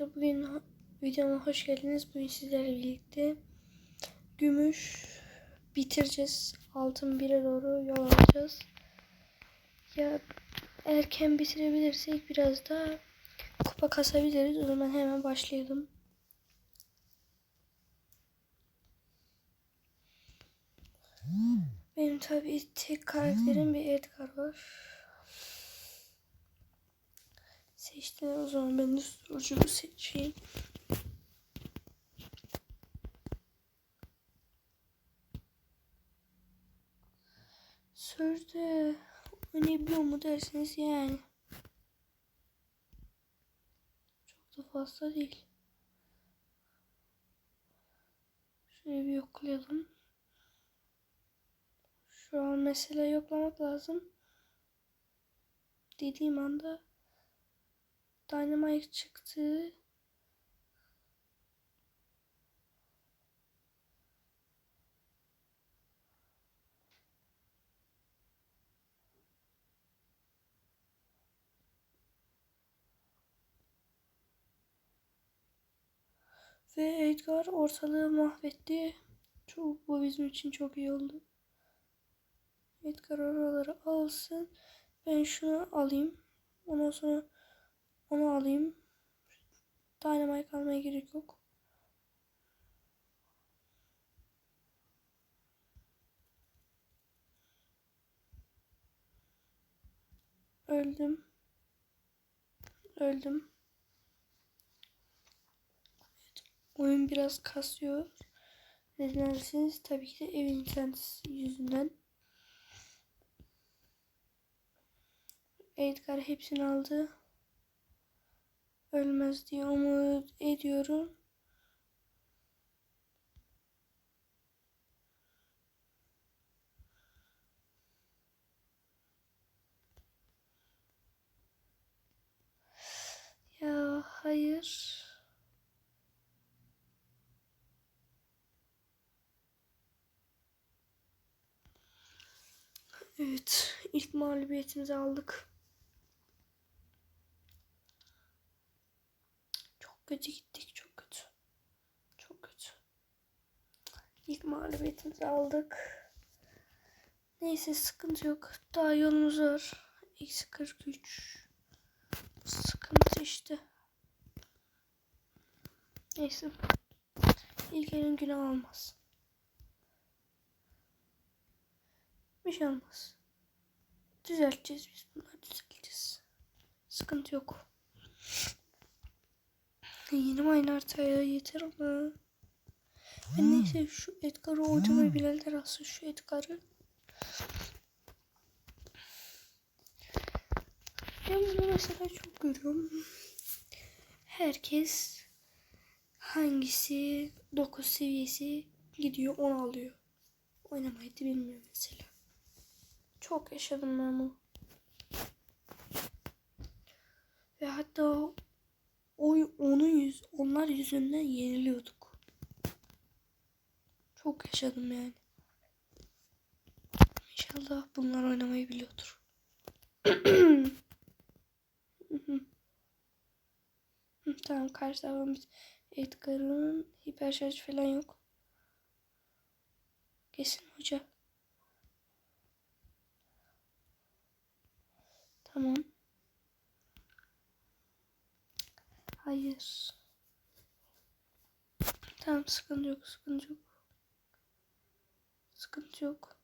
Arkadaşlar bugün videoma hoş geldiniz. Bugün sizlerle birlikte gümüş bitireceğiz. Altın 1'e doğru yol alacağız. Ya erken bitirebilirsek biraz da kupa kasabiliriz. O zaman hemen başlayalım. Benim tabii tek karakterim bir Edgar var. Seçtim o zaman ben de sunucuyu seçeyim. Sözde oynayabiliyor mu derseniz yani. Çok da fazla değil. Şöyle bir yoklayalım. Şu an mesela yoklamak lazım. Dediğim anda Dynamite çıktı. Ve Edgar ortalığı mahvetti. Çok, bu bizim için çok iyi oldu. Edgar oraları alsın. Ben şunu alayım. Ondan sonra onu alayım. Dynamite almaya gerek yok. Öldüm. Öldüm. Evet, oyun biraz kasıyor. Neden derseniz tabii ki de evin interneti yüzünden. Edgar hepsini aldı ölmez diye umut ediyorum. Ya hayır. Evet, ilk mağlubiyetimizi aldık. Kötü gittik. Çok kötü. Çok kötü. İlk mağlubiyetimizi aldık. Neyse sıkıntı yok. Daha yolumuz var. Eksi 43. Sıkıntı işte. Neyse. İlk elin günah olmaz. Bir şey olmaz. Düzelteceğiz biz bunları düzelteceğiz. Sıkıntı yok. Yeni aynı haritaya yeter ama. Ben neyse şu Edgar'ı oynamayı bilenler alsın şu Edgar'ı. Ben bunu mesela çok görüyorum. Herkes hangisi 9 seviyesi gidiyor onu alıyor. Oynamayı da bilmiyor mesela. Çok yaşadım ben bunu. Ve hatta o onun yüz onlar yüzünden yeniliyorduk. Çok yaşadım yani. İnşallah bunlar oynamayı biliyordur. tamam karşı tarafımız Edgar'ın hiper şarj falan yok. Kesin hoca. Tamam. Hayır. Tamam sıkıntı yok sıkıntı yok. Sıkıntı yok.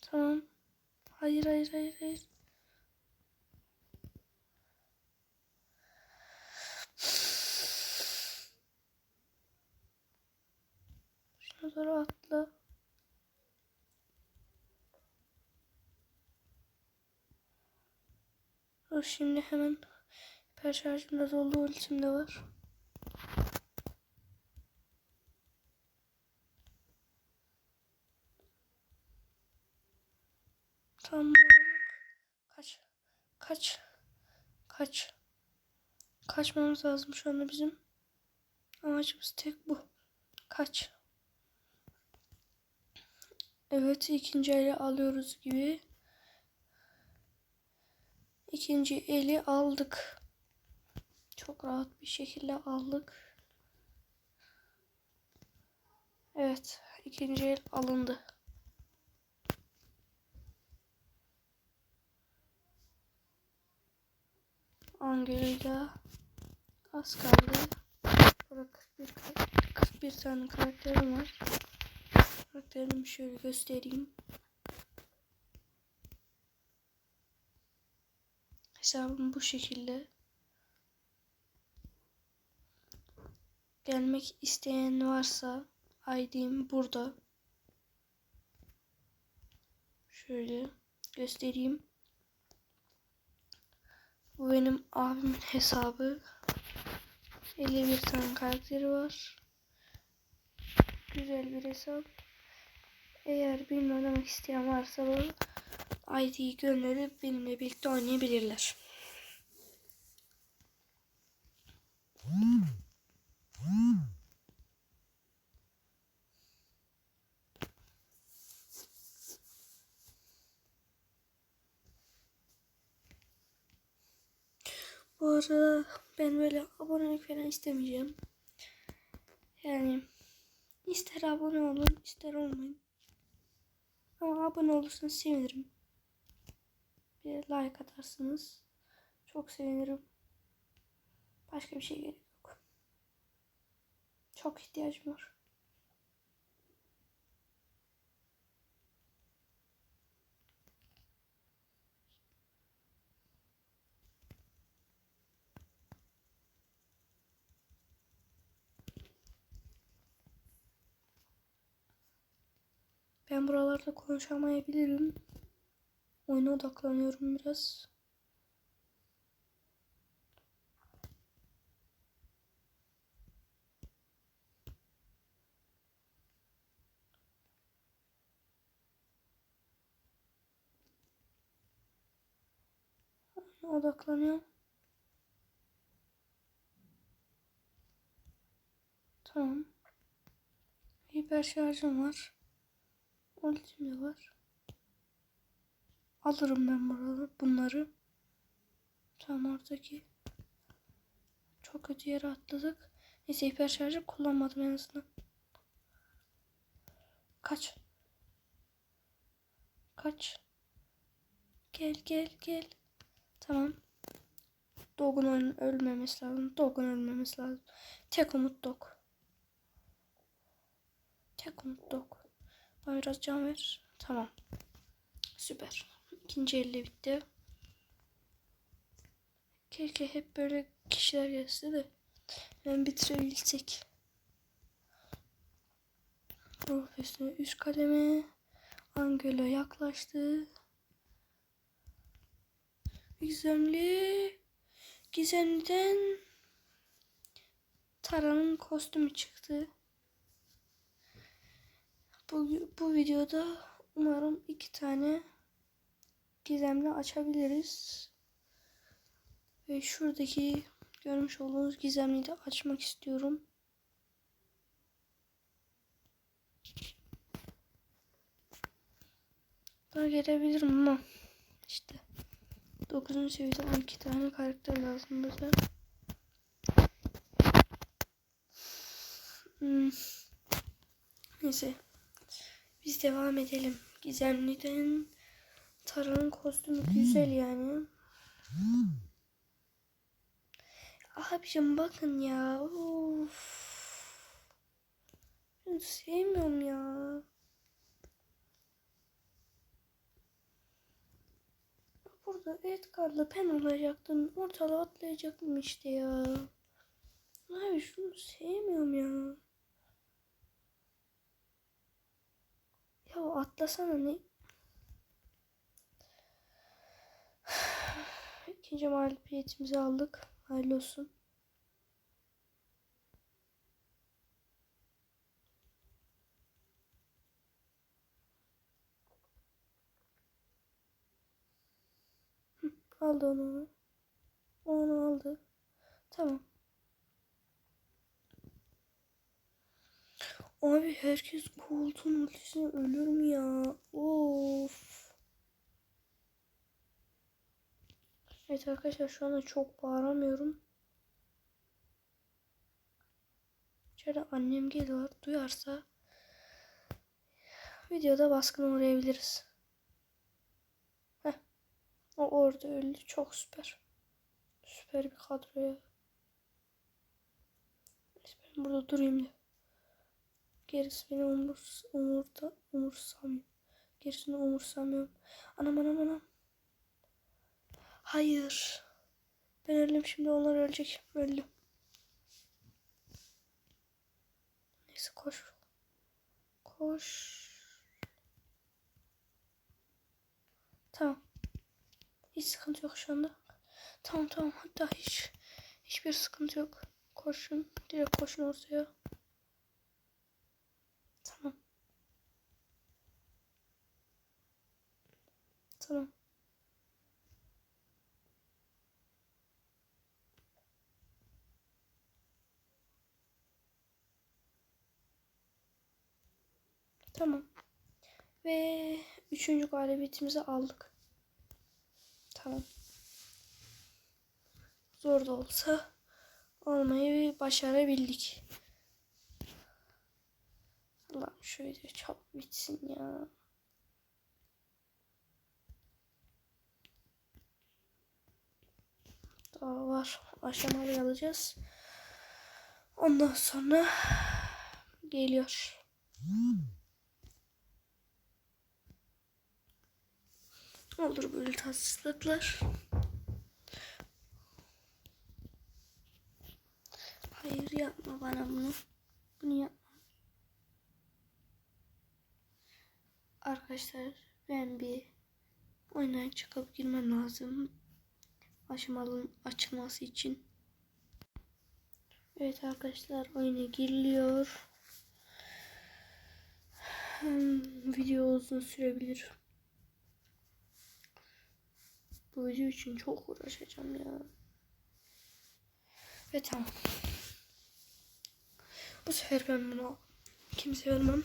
Tamam. Hayır hayır hayır hayır. Doğru atla. Dur şimdi hemen hiper şarjımda doldu ultim var. Tamam. Kaç. Kaç. Kaç. Kaçmamız lazım şu anda bizim. Amacımız tek bu. Kaç? Evet ikinci eli alıyoruz gibi. İkinci eli aldık. Çok rahat bir şekilde aldık. Evet ikinci el alındı. Angela'yla az kaldı. Burada 41, kar- 41 tane karakterim var. Karakterimi şöyle göstereyim. Hesabım bu şekilde. Gelmek isteyen varsa ID'm burada. Şöyle göstereyim. Bu benim abimin hesabı. 51 tane karakteri var. Güzel bir hesap. Eğer benimle oynamak isteyen varsa bu ID'yi gönderip benimle birlikte oynayabilirler. Bu arada ben böyle abonelik falan istemeyeceğim. Yani ister abone olun ister olmayın. Ama abone olursanız sevinirim. Bir like atarsınız. Çok sevinirim. Başka bir şey gerek yok. Çok ihtiyacım var. Buralarda konuşamayabilirim. Oyuna odaklanıyorum biraz. Odaklanıyorum. Tamam. Hiper şarjım var. Ultim de var. Alırım ben buraları, bunları. Tam oradaki. Çok kötü yere atladık. Neyse hiper şarjı kullanmadım en azından. Kaç. Kaç. Gel gel gel. Tamam. Dog'un öl ölmemesi lazım. Dog'un ölmemesi lazım. Tek umut Dog. Tek umut Dog. Bana biraz can ver. Tamam. Süper. İkinci elle bitti. Keşke hep böyle kişiler gelse de hemen bitirebilsek. Profesyonel üst kademe. Angela yaklaştı. Gizemli. Gizemli'den Tara'nın kostümü çıktı. Bu, bu videoda umarım iki tane gizemli açabiliriz. Ve şuradaki görmüş olduğunuz gizemliyi de açmak istiyorum. Daha gelebilirim ama işte 9. seviyede 12 tane karakter lazım bize. Hmm. Neyse. Biz devam edelim. Gizemli'den Tara'nın kostümü güzel yani. Abicim bakın ya. Of. Ben sevmiyorum ya. Burada Edgar'la ben olacaktım. Ortalığa atlayacaktım işte ya. Abi şunu sevmiyorum ya. Ya atlasana ne? İkinci mağlubiyetimizi aldık. Hayırlı olsun. Aldı onu. Onu aldı. Tamam. Abi herkes koltuğun ultisine ölür mü ya? Of. Evet arkadaşlar şu anda çok bağıramıyorum. İçeride annem geliyor. Duyarsa videoda baskın uğrayabiliriz. Heh. O orada öldü. Çok süper. Süper bir kadro ya. Ben burada durayım da. Gerisi beni umurs umurda umursamıyor. Gerisini umursamıyorum. Anam anam anam. Hayır. Ben öldüm şimdi onlar ölecek. Öldüm. Neyse koş. Koş. Tamam. Hiç sıkıntı yok şu anda. Tamam tamam hatta hiç hiçbir sıkıntı yok. Koşun. Direkt koşun ortaya. Tamam. Tamam. Tamam. Ve üçüncü galibiyetimizi aldık. Tamam. Zor da olsa almayı başarabildik. Allah'ım video çabuk bitsin ya. Daha var. Aşamalı alacağız. Ondan sonra geliyor. Olur böyle tatsızlıklar. Hayır yapma bana bunu. Bunu yapma. Arkadaşlar ben bir oyuna çıkıp girmem lazım. Aşamalının açılması için. Evet arkadaşlar oyuna giriliyor. Video uzun sürebilir. Bu video için çok uğraşacağım ya. Ve tamam. Bu sefer ben bunu kimse vermem.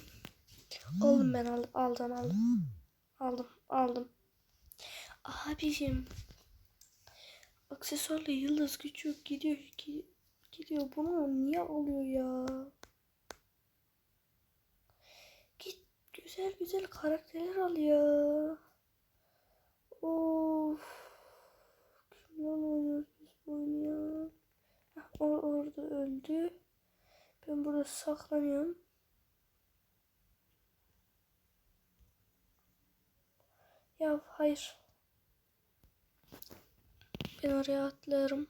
Aldım ben aldım. Aldım aldım. Aldım aldım. Abicim. Aksesuarla yıldız küçük gidiyor ki gidiyor. Bunu niye alıyor ya? Git güzel güzel karakterler al ya. Of. Kimden oynuyoruz biz bu oyunu ya? Heh, o orada öldü. Ben burada saklanıyorum. Ya hayır. Ben oraya atlarım.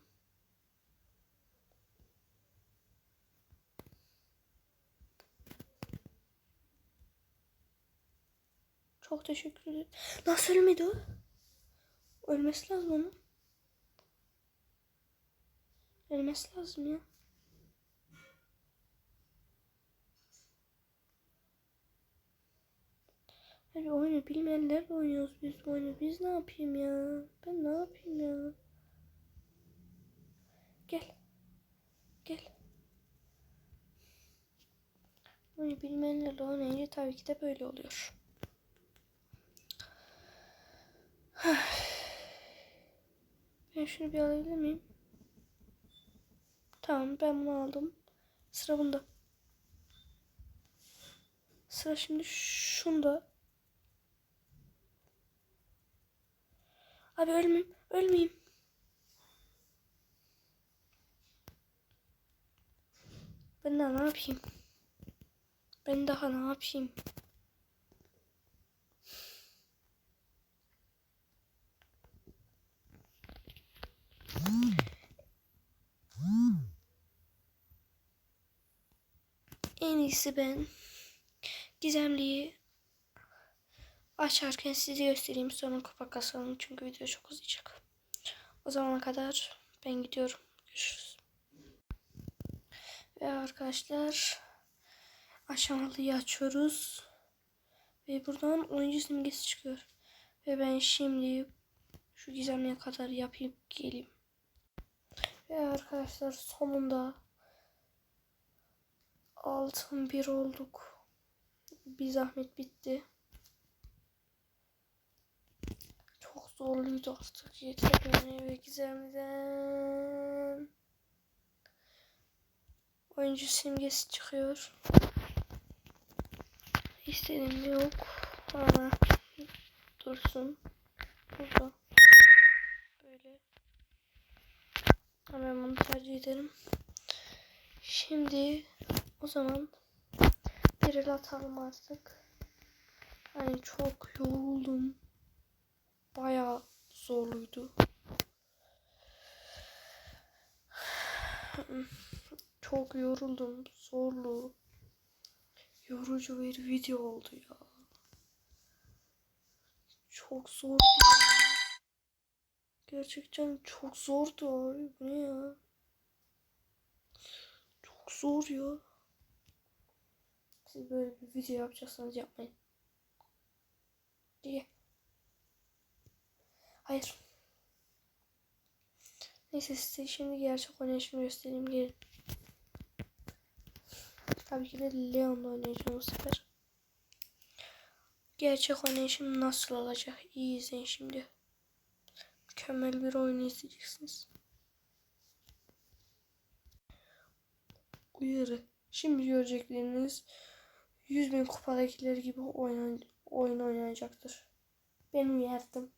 Çok teşekkür ederim. Nasıl ölmedi o? Ölmesi lazım onun. Ölmesi lazım ya. Abi oyunu bilmeyenlerle oynuyoruz biz bu oyunu. Biz ne yapayım ya? Ben ne yapayım ya? Gel. Gel. Oyunu bilmeyenlerle oynayınca tabii ki de böyle oluyor. Ben şunu bir alabilir miyim? Tamam ben bunu aldım. Sıra bunda. Sıra şimdi şunda. Abi ölmeyeyim. Ölmeyeyim. Ben daha ne yapayım? Ben daha ne yapayım? En iyisi ben Gizemli'yi açarken size göstereyim sonra kupa kasalım çünkü video çok uzayacak. O zamana kadar ben gidiyorum. Görüşürüz. Ve arkadaşlar aşamalıyı açıyoruz. Ve buradan oyuncu simgesi çıkıyor. Ve ben şimdi şu gizemliye kadar yapayım geleyim. Ve arkadaşlar sonunda Altın bir olduk. Bir zahmet bitti. Çok zorluydu artık. Yeter ve gizemden. Oyuncu simgesi çıkıyor. İstediğim yok. Ama dursun. Burada. Böyle. Hemen bunu tercih ederim. Şimdi o zaman bir el atalım artık. Hani çok yoruldum. Bayağı zorluydu. Çok yoruldum. Zorlu. Yorucu bir video oldu ya. Çok zordu. Gerçekten çok zordu abi. Bu ne ya? Çok zor ya. Siz böyle bir video yapacaksanız yapmayın. Diye. Hayır. Neyse size şimdi gerçek oynayışımı göstereyim gelin. Tabii ki de Leon'la oynayacağım bu sefer. Gerçek oynayışım nasıl olacak? İyi izleyin şimdi. Mükemmel bir oyun izleyeceksiniz. Uyarı. Şimdi görecekleriniz 100 bin kupadakiler gibi oynan oyun oynanacaktır. Benim yardım.